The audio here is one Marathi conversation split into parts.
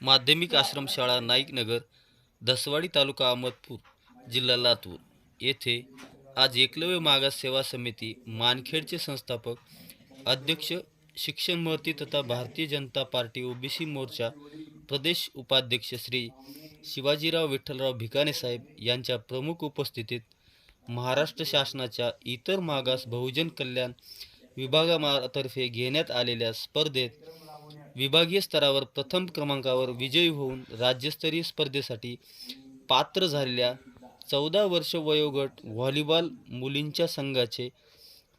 माध्यमिक आश्रमशाळा नाईकनगर दसवाडी तालुका अहमदपूर जिल्हा लातूर. येथे आज एकलव्य मागास सेवा समिती मानखेडचे संस्थापक अध्यक्ष शिक्षण महर्ती तथा भारतीय जनता पार्टी ओबीसी मोर्चा प्रदेश उपाध्यक्ष श्री शिवाजीराव विठ्ठलराव भिकाने साहेब यांच्या प्रमुख उपस्थितीत महाराष्ट्र शासनाच्या इतर मागास बहुजन कल्याण विभागामार्फे घेण्यात आलेल्या स्पर्धेत विभागीय स्तरावर प्रथम क्रमांकावर विजयी होऊन राज्यस्तरीय स्पर्धेसाठी पात्र झालेल्या चौदा वर्ष वयोगट व्हॉलीबॉल मुलींच्या संघाचे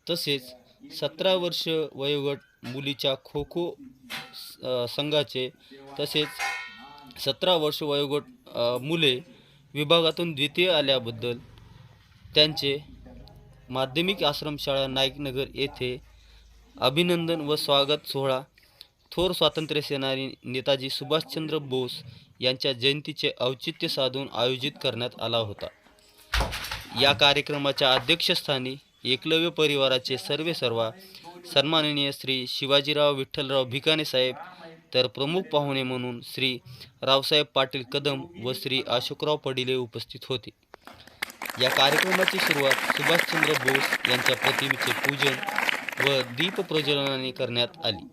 तसेच सतरा वर्ष वयोगट मुलीच्या खो खो संघाचे तसेच सतरा वर्ष वयोगट मुले विभागातून द्वितीय आल्याबद्दल त्यांचे माध्यमिक आश्रमशाळा नाईकनगर येथे अभिनंदन व स्वागत सोहळा थोर स्वातंत्र्य सेनानी नेताजी सुभाषचंद्र बोस यांच्या जयंतीचे औचित्य साधून आयोजित करण्यात आला होता. या कार्यक्रमाच्या अध्यक्षस्थानी एकलव्य परिवाराचे सर्वे सर्वा सन्माननीय श्री शिवाजीराव विठ्ठलराव भिकाने साहेब तर प्रमुख पाहुणे म्हणून श्री रावसाहेब पाटील कदम व श्री अशोकराव पडिले उपस्थित होते. या कार्यक्रमाची सुरुवात सुभाषचंद्र बोस यांच्या प्रतिमेचे पूजन व दीप प्रज्वलनाने करण्यात आली.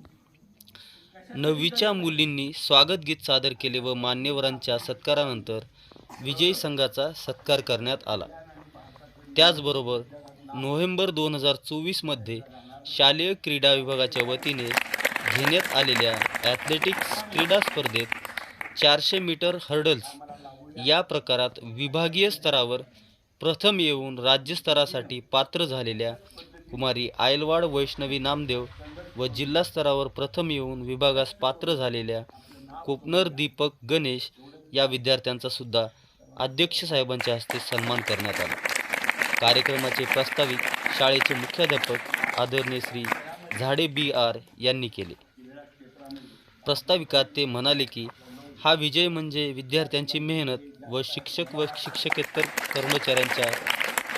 नववीच्या मुलींनी स्वागत गीत सादर केले व मान्यवरांच्या सत्कारानंतर विजयी संघाचा सत्कार करण्यात आला. त्याचबरोबर नोव्हेंबर दोन हजार चोवीसमध्ये शालेय क्रीडा विभागाच्या वतीने घेण्यात आलेल्या ॲथलेटिक्स क्रीडा स्पर्धेत चारशे मीटर हर्डल्स या प्रकारात विभागीय स्तरावर प्रथम येऊन राज्यस्तरासाठी पात्र झालेल्या कुमारी आयलवाड वैष्णवी नामदेव व जिल्हा स्तरावर प्रथम येऊन विभागास पात्र झालेल्या कोपनर दीपक गणेश या विद्यार्थ्यांचा सुद्धा अध्यक्ष साहेबांच्या हस्ते सन्मान करण्यात आला. कार्यक्रमाचे प्रस्तावित शाळेचे मुख्याध्यापक आदरणीय श्री झाडे बी आर यांनी केले. प्रस्ताविकात ते म्हणाले की हा विजय म्हणजे विद्यार्थ्यांची मेहनत व शिक्षक व शिक्षकेतर कर्मचाऱ्यांच्या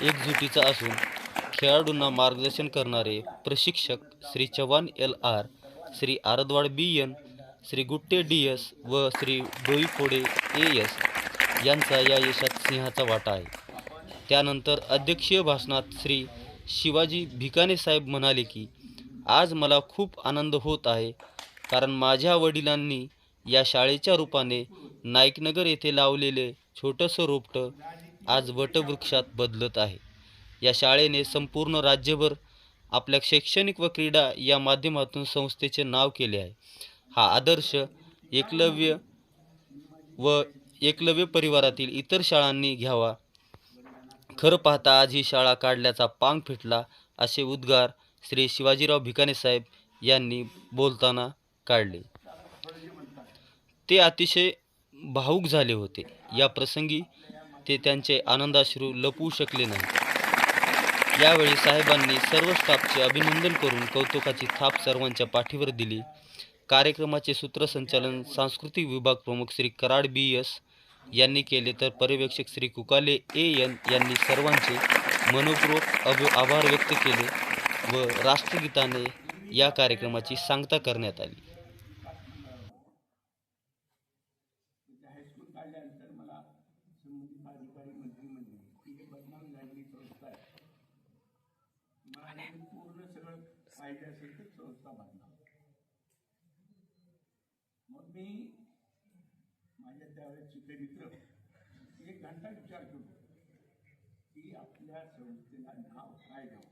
एकजुटीचा असून खेळाडूंना मार्गदर्शन करणारे प्रशिक्षक Shri Chavan L R Shri Aradwad B N Shri Gutte D S व श्री डोईफोडे ए एस यांचा या यशात सिंहाचा वाटा आहे. त्यानंतर अध्यक्षीय भाषणात श्री शिवाजी भिकाने साहेब म्हणाले की आज मला खूप आनंद होत आहे कारण माझ्या वडिलांनी या शाळेच्या रूपाने नाईकनगर येथे लावलेले छोटंसं रोपटं आज वटवृक्षात बदलत आहे. या शाळेने संपूर्ण राज्यभर आपल्या शैक्षणिक व क्रीडा या माध्यमातून संस्थेचे नाव केले आहे. हा आदर्श एकलव्य व एकलव्य परिवारातील इतर शाळांनी घ्यावा. खरं पाहता आज ही शाळा काढल्याचा पांग फिटला असे उद्गार श्री शिवाजीराव भिकाने साहेब यांनी बोलताना काढले. ते अतिशय भावूक झाले होते. या प्रसंगी ते त्यांचे आनंदाश्रू लपवू शकले नाही यावेळी साहेबांनी सर्व स्टाफचे अभिनंदन करून कौतुकाची थाप सर्वांच्या पाठीवर दिली. कार्यक्रमाचे सूत्रसंचालन सांस्कृतिक विभाग प्रमुख श्री कराड बी एस यांनी केले तर पर्यवेक्षक श्री कुकाले ए एन यांनी सर्वांचे मनपूर्वक अभ आभार व्यक्त केले व राष्ट्रगीताने या कार्यक्रमाची सांगता करण्यात आली हायस्कूल काढल्यानंतर मला संबंधित अधिकारी मंत्री म्हणले की हे बदनाम झालेली संस्था आहे मला हे पूर्ण सगळं पाहिजे असेल तर संस्था बदनाम मग मी माझ्या त्यावेळेसचे मित्र एक घंटा विचार केला की आपल्या संस्थेला नाव काय द्यावं?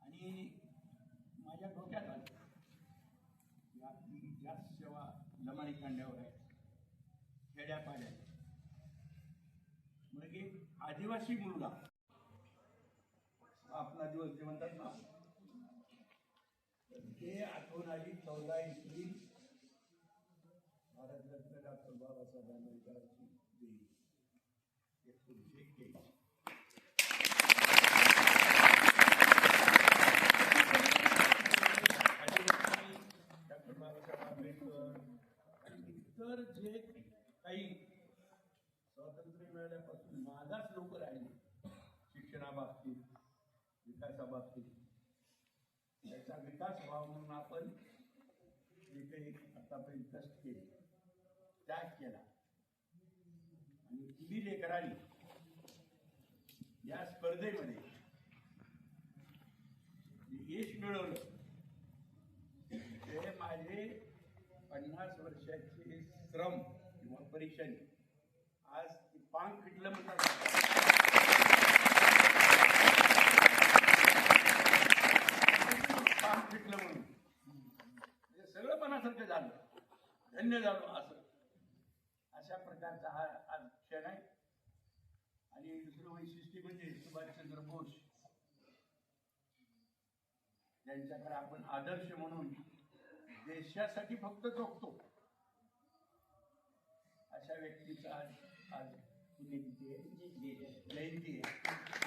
आणि माझ्या डोक्यात आलं की आपली जास्त सेवा लमाणी खांड्यावर आहे खेड्यापाड्यात. मग एक आदिवासी मुलगा स्थापना दिवस जे म्हणतात ना ते आठवण आली चौदा एप्रिल. भारतरत्न डॉक्टर बाबासाहेब आंबेडकरांची जयंती. एकोणीसशे एक्क्याऐंशी डॉक्टर बाबासाहेब आंबेडकर आणि इतर जे काही स्वातंत्र्य मिळाल्यापासून मागास लोक राहिले शिक्षणाबाबतीत विकासाबाबतीत त्याचा विकास व्हावा म्हणून आपण जे काही आतापर्यंत कष्ट केले त्याग केला. आणि ती लेकरांनी या स्पर्धेमध्ये यश मिळवलं. ते माझे पन्नास वर्षाचे श्रम किंवा परिश्रम. आज ती पांग फिटलं म्हणतात पांग फिटलं म्हणून म्हणजे सगळं मनासारखं झालं धन्य झालो असं अशा प्रकारचा हा आज क्षण आहे. आणि दुसरं वैशिष्ट्य म्हणजे सुभाषचंद्र बोस. ज्यांच्याकडे आपण आदर्श म्हणून देशासाठी फक्त जगतो अशा व्यक्तीचा आज आज पुण्यतिथी आहे जयंती आहे.